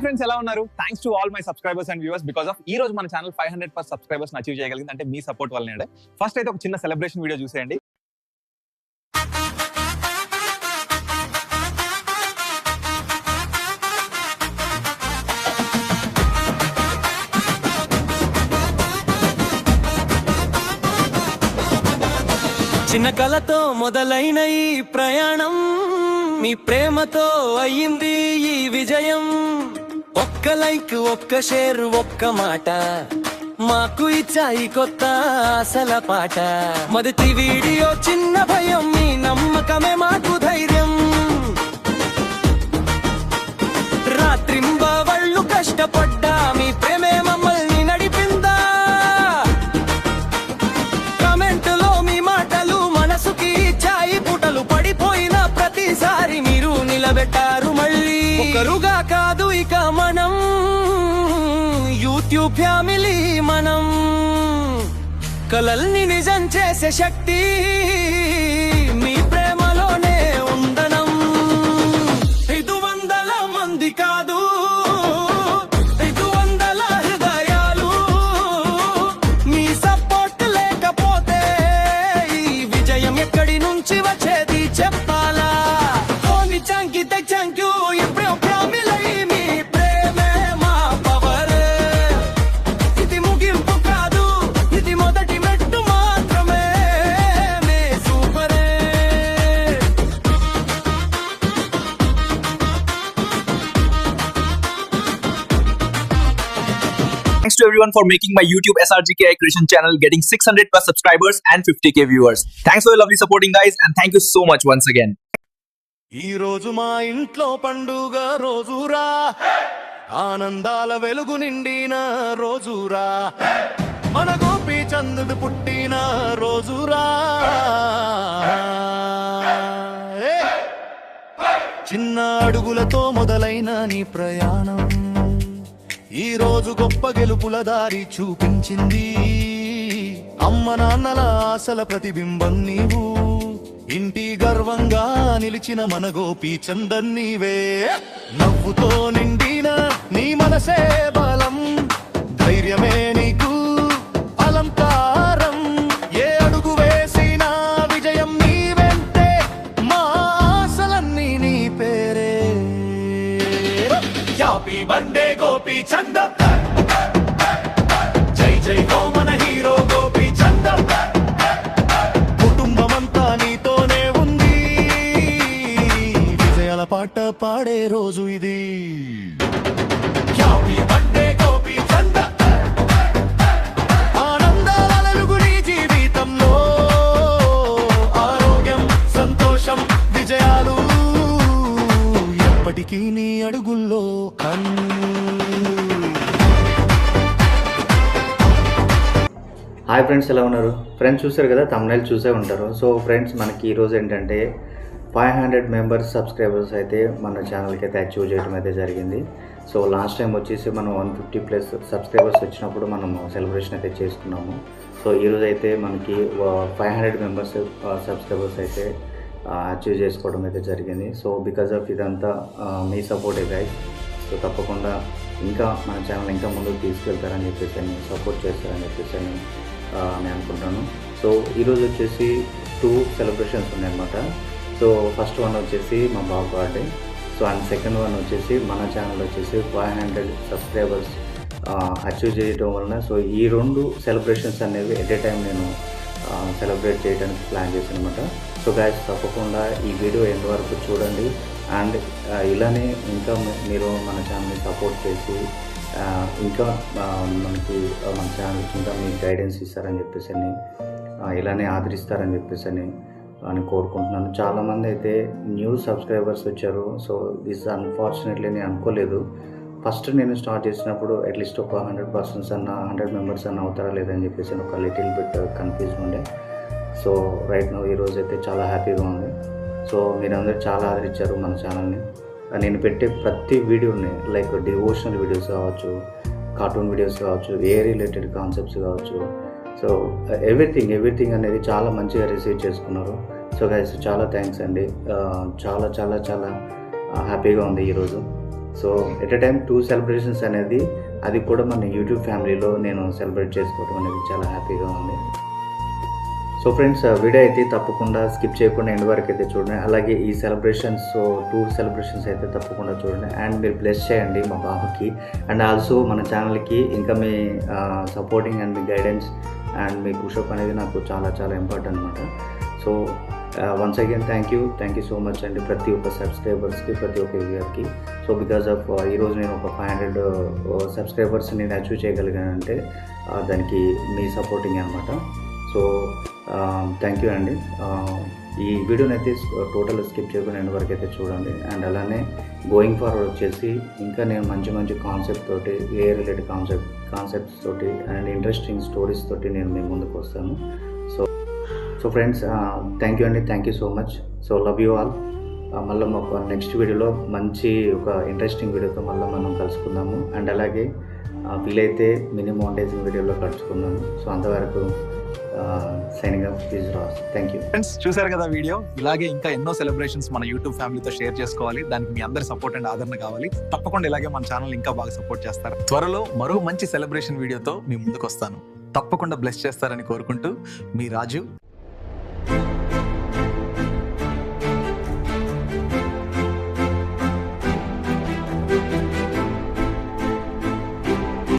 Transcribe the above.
Hi friends ఎలా ఉన్నారు? Thanks to all my subscribers and viewers because of ఈ రోజు మన channel five hundred first subscribers achieve చేయగలిగింది. అంటే మీ సపోర్ట్ వల్లనే ఫస్ట్ అయితే ఒక చిన్న సెలబ్రేషన్ వీడియో చూసేయండి. చిన్న కలతో మొదలైన ఈ ప్రయాణం మీ ప్రేమతో అయ్యింది ఈ విజయం. ఒక్క లైక్ ఒక్క షేర్ ఒక్క మాట. మాకు ఇచ్చాయి కొత్త ఆశల పాట. మొదటి వీడియో చిన్న భయం మీ నమ్మకమే మాకు ధైర్యం. రాత్రింబ వాళ్ళు కష్టపడ్డా మీ ప్రేమే కాదు ఇక మనం. యూట్యూబ్ ఫ్యామిలీ మనం. కలల్ని నిజం చేసే శక్తి మీ ప్రేమలోనే ఉండనం ఐదు వందల మంది కాదు. To everyone for making my YouTube SRGKI Creation channel getting 600 plus subscribers and 50k viewers. Thanks for your lovely supporting guys and thank you so much once again. ఈ రోజు మా ఇంట్లో పండుగ రోజురా ఆనందాల వెలుగు నిండిన రోజురా మన గోపి చందుడు పుట్టిన రోజురా చిన్న అడుగులతో మొదలైన నీ ప్రయాణం ఈ రోజు గొప్ప గెలుపుల దారి చూపించింది. అమ్మ నాన్నల ఆశల ప్రతిబింబం నీవు. ఇంటి గర్వంగా నిలిచిన మన గోపి చందన్ నీవే. నవ్వుతో నిండిన నీ మనసే బలం. ధైర్యమే పాడే రోజు ఇది. ఎప్పటికీ నీ అడుగుల్లో కన్ను. హాయ్ ఫ్రెండ్స్ ఎలా ఉన్నారు? ఫ్రెండ్స్ చూసారు కదా తమిళ చూసే ఉంటారు. సో ఫ్రెండ్స్ మనకి ఈరోజు ఏంటంటే ఫైవ్ హండ్రెడ్ మెంబర్స్ సబ్స్క్రైబర్స్ అయితే మన ఛానల్కి అయితే అచీవ్ చేయడం అయితే జరిగింది. సో లాస్ట్ టైం వచ్చేసి మనం వన్ ఫిఫ్టీ ప్లస్ సబ్స్క్రైబర్స్ వచ్చినప్పుడు మనం సెలబ్రేషన్ అయితే చేసుకున్నాము. సో ఈరోజు అయితే మనకి ఫైవ్ హండ్రెడ్ మెంబర్స్ సబ్స్క్రైబర్స్ అయితే అచీవ్ చేసుకోవడం అయితే జరిగింది. సో బికాజ్ ఆఫ్ ఇదంతా మీ సపోర్టే గైస్ సో తప్పకుండా ఇంకా మన ఛానల్ ఇంకా ముందుకు తీసుకెళ్తారని చెప్పేసి అని సపోర్ట్ చేస్తారని చెప్పేసి అని నేను అనుకుంటున్నాను సో ఈరోజు వచ్చేసి టూ సెలబ్రేషన్స్ ఉన్నాయన్నమాట. సో ఫస్ట్ వన్ వచ్చేసి మా బాబు birthday so and second one వచ్చేసి మన ఛానల్ వచ్చేసి ఫైవ్ హండ్రెడ్ సబ్స్క్రైబర్స్ అచీవ్ చేయడం వలన. సో ఈ రెండు సెలబ్రేషన్స్ అనేవి ఎట్ ఏ టైం నేను సెలబ్రేట్ చేయడానికి ప్లాన్ చేశాను అనమాట సో గాయస్ తప్పకుండా ఈ వీడియో ఎండ్ వరకు చూడండి. అండ్ ఇలానే ఇంకా మీరు మన ఛానల్ని సపోర్ట్ చేసి ఇంకా మనకి మన ఛానల్కి ఇంకా మీ గైడెన్స్ ఇస్తారని చెప్పేసి అని ఇలానే ఆదరిస్తారని చెప్పేసి అని అని కోరుకుంటున్నాను. చాలామంది అయితే న్యూ సబ్స్క్రైబర్స్ వచ్చారు. సో దిస్ అన్ఫార్చునేట్లీ నేను అనుకోలేదు. ఫస్ట్ నేను స్టార్ట్ చేసినప్పుడు అట్లీస్ట్ ఒక హండ్రెడ్ పర్సన్స్ అన్న హండ్రెడ్ మెంబర్స్ అన్న అవుతారా లేదని చెప్పేసి ఒక లిటిల్ బిట్ కన్ఫ్యూజ్ ఉండే. సో రైట్ నో ఈరోజు అయితే చాలా హ్యాపీగా ఉంది. సో మీరందరూ చాలా ఆదరించారు మన ఛానల్ని నేను పెట్టే ప్రతి వీడియోని లైక్ డివోషనల్ వీడియోస్ కావచ్చు కార్టూన్ వీడియోస్ కావచ్చు ఏ రిలేటెడ్ కాన్సెప్ట్స్ కావచ్చు సో ఎవ్రీథింగ్ ఎవ్రీథింగ్ అనేది చాలా మంచిగా రిసీవ్ చేసుకున్నారు. సో గైస్ చాలా థ్యాంక్స్ అండి. చాలా చాలా చాలా హ్యాపీగా ఉంది ఈరోజు so at a time two celebrations అనేది అది కూడా మన యూట్యూబ్ ఫ్యామిలీలో నేను సెలబ్రేట్ చేసుకోవడం అనేది చాలా హ్యాపీగా ఉంది. సో ఫ్రెండ్స్ వీడియో అయితే తప్పకుండా స్కిప్ చేయకుండా ఎండ్ వరకు అయితే చూడండి. అలాగే ఈ సెలబ్రేషన్స్ సో టూ సెలబ్రేషన్స్ అయితే తప్పకుండా చూడండి. అండ్ మీరు బ్లెస్ చేయండి మా బాబుకి. అండ్ ఆల్సో మన ఛానల్కి ఇంకా మీ సపోర్టింగ్ అండ్ మీ గైడెన్స్ అండ్ మీ కుషప్ అనేది నాకు చాలా చాలా ఇంపార్టెంట్ అనమాట so once again thank you thank you so much అండి ప్రతి ఒక్క సబ్స్క్రైబర్స్కి ప్రతి ఒక్క వ్యూయర్కి సో బికాజ్ ఆఫ్ ఈరోజు నేను ఒక ఫైవ్ హండ్రెడ్ సబ్స్క్రైబర్స్ నేను అచీవ్ చేయగలిగానంటే దానికి మీ సపోర్టింగ్ అనమాట సో థ్యాంక్ యూ అండి. ఈ వీడియోని అయితే టోటల్ స్కిప్ చేయకుండా ఎండ్ వరకు అయితే చూడండి. అండ్ అలానే గోయింగ్ ఫార్వర్డ్ వచ్చేసి ఇంకా నేను మంచి మంచి కాన్సెప్ట్ తోటి ఏ రిలేటెడ్ కాన్సెప్ట్ కాన్సెప్ట్స్ తోటి అండ్ ఇంట్రెస్టింగ్ స్టోరీస్ తోటి నేను మీ ముందుకు వస్తాను. So so friends thank you అండి. Thank you so much so love you all మళ్ళీ ఒక నెక్స్ట్ వీడియోలో మంచి ఒక ఇంట్రెస్టింగ్ వీడియోతో మళ్ళీ మనం కలుసుకుందాము. అండ్ అలాగే uh, వీలైతే మినీ మౌంటైజింగ్ వీడియోలో కలుసుకుందాము. సో అంతవరకు సైనింగ్ థ్యాంక్ యూ ఫ్రెండ్స్ చూసారు కదా వీడియో? ఇలాగే ఇంకా ఎన్నో సెలబ్రేషన్స్ మన యూట్యూబ్ ఫ్యామిలీతో షేర్ చేసుకోవాలి. దానికి మీ అందరి సపోర్ట్ అండ్ ఆదరణ కావాలి. తప్పకుండా ఇలాగే మన ఛానల్ ఇంకా బాగా సపోర్ట్ చేస్తారు. త్వరలో మరో మంచి సెలబ్రేషన్ వీడియోతో మీ ముందుకు వస్తాను తప్పకుండా బ్లెస్ చేస్తారని కోరుకుంటూ మీ రాజు.